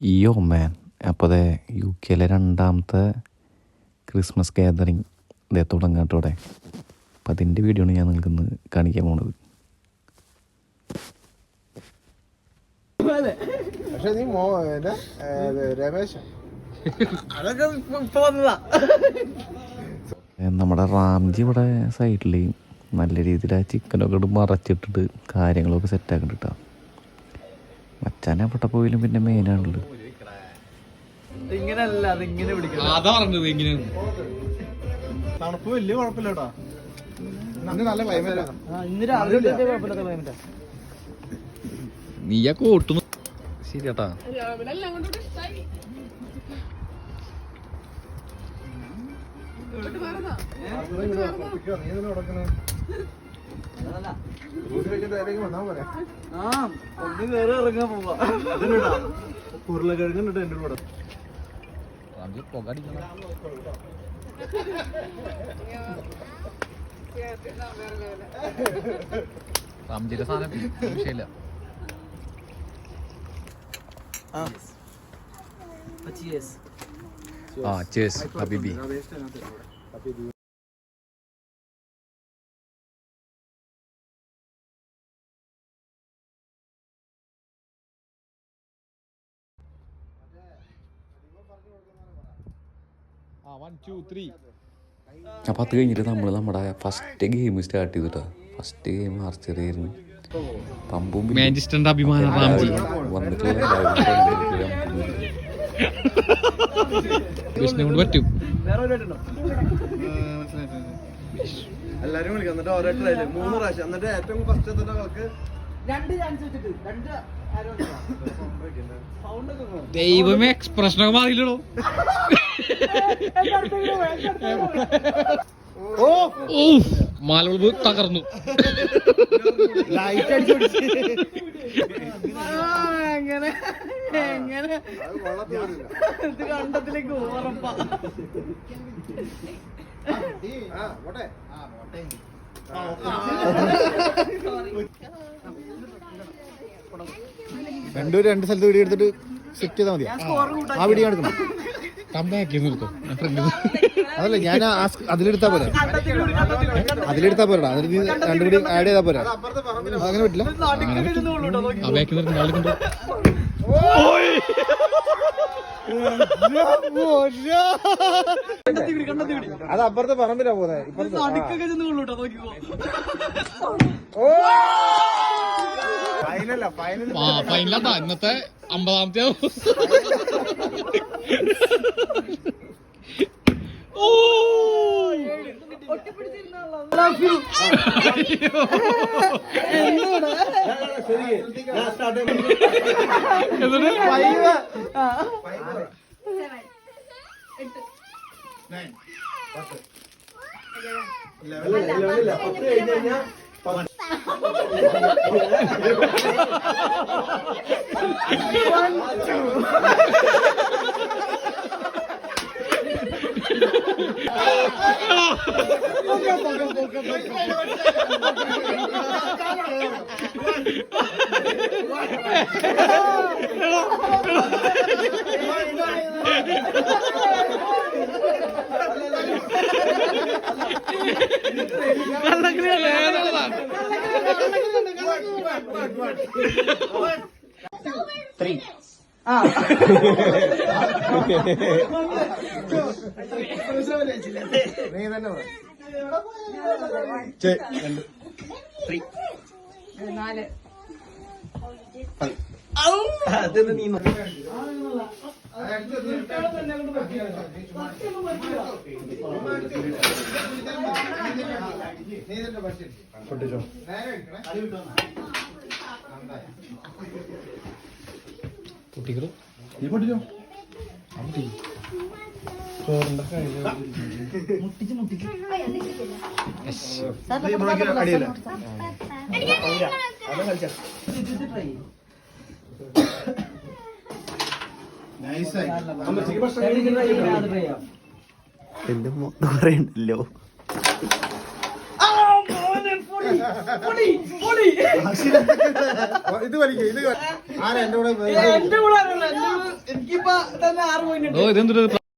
യോ മാൻ അപ്പോൾ അതെ യു കെയിലെ രണ്ടാമത്തെ ക്രിസ്മസ് ഗാദറിങ് ഇതേ തുടങ്ങാട്ടോടെ അപ്പം അതിന്റെ വീഡിയോ ആണ് ഞാൻ നിങ്ങൾക്ക് ഇന്ന് കാണിക്കാൻ പോണത്. പക്ഷെ നീ മോ എന്നാ, ഏ, രമേശ്. ഏ, നമ്മുടെ റാംജി ഇവിടെ സൈഡിൽ നല്ല രീതിയിൽ ആ ചിക്കനൊക്കെ ഇട്ട് മറച്ചിട്ടിട്ട് കാര്യങ്ങളൊക്കെ സെറ്റാക്കുന്നുണ്ട് കേട്ടോ മച്ചാൻ എവിടെ പോയാലും പിന്നെ മെയിനാണുള്ളത് ഇങ്ങനെയല്ല അത് ഇങ്ങനെ പിടിക്കണം അതാ പറഞ്ഞത് ഇങ്ങനെയാണ് തണുപ്പ് വലിയ നല്ല ക്ലൈമറ്റ് ഇന്ന് രാവിലെ തൊട്ടേ കുഴപ്പമില്ലാത്ത ക്ലൈമറ്റാ നീയാ കോട്ടുന്നു ശരി ചേട്ടാ വന്നാ പോരെ ആ ഒന്ന് കയറി ഇറങ്ങാൻ പോവാ ഉരുളക്കിഴങ്ങ് എന്റെ കൂടെ പുക അടിക്കണം റാംജിയുടെ സാധനം വിഷയമില്ല ആ ചേസ് ഹബീബി. ആ അപ്പോൾ അത് കഴിഞ്ഞിട്ട് നമ്മൾ നമ്മുടെ ഫസ്റ്റ് ഗെയിം സ്റ്റാർട്ട് ചെയ്തിട്ടാ. ഫസ്റ്റ് ഗെയിം ആർച്ചറി ആയിരുന്നു പമ്പും ബില്ലും മാഞ്ചസ്റ്ററിന്റെ അഭിമാനം റാംജി വന്നിട്ടുള്ള എല്ലാവരും കണ്ടിരിക്കുക വിഷ്ണു കൊണ്ട് പറ്റും. വേറെ ഒരു ഉണ്ടോ എല്ലാരും വിളിക്കാം. എന്നിട്ട് ഓരോ മൂന്ന് പ്രാവശ്യം. എന്നിട്ട് ഏറ്റവും ഫസ്റ്റ് എത്തുന്ന ആൾക്ക് രണ്ട് ചാൻസ് വെച്ചിട്ട്. രണ്ട് ദൈവമേ എക്സ്പ്രഷനൊക്കെ മാറിയില്ലടോ. ഓ. മാലവളവ് തകർന്നു. എങ്ങനെ എങ്ങനെ? ഇത് കണ്ടത്തിലേക്ക് ഉറപ്പാ. ആ പോട്ടെ രണ്ടും രണ്ട് സ്ഥലത്ത് വീഡിയോ എടുത്തിട്ട് സെറ്റ് ചെയ്താൽ മതി. ആ വീഡിയോ എടുക്കണം. കമ്പാക്ക് നിർത്തോ ഫ്രണ്ട് അതല്ല ഞാൻ അതിലെടുത്താ പോരാ? അതിലെടുത്താ പോരാ അതിൽ രണ്ടുപേരും രണ്ടും കൂടി ആഡ് ചെയ്താ പോരാ. അങ്ങനെ പറ്റില്ല അത് അപ്പുറത്തെ പറമ്പിലാ പോകുന്നത് ഇപ്പുറത്തെ നടുക്കൊക്കെ ഇന്നത്തെ അമ്പതാമത്തെ ആ ഫൈനലാട്ടാ ഇന്നത്തെ Oh, my God. അമ്പതാമത്തെ ഓ നീ തന്നെ പറ. പൊട്ടിച്ചോ കുട്ടികൾ നീ പൊട്ടിച്ചോ നൈസായി അമ്മച്ചിക്ക് ഭക്ഷണം എന്റെ മൊത്തം പറയണ്ടല്ലോ ഇത് വലിക്കും ഇത് വലി- ആരാ എന്റെ കൂടെ ഇതെന്തൊരു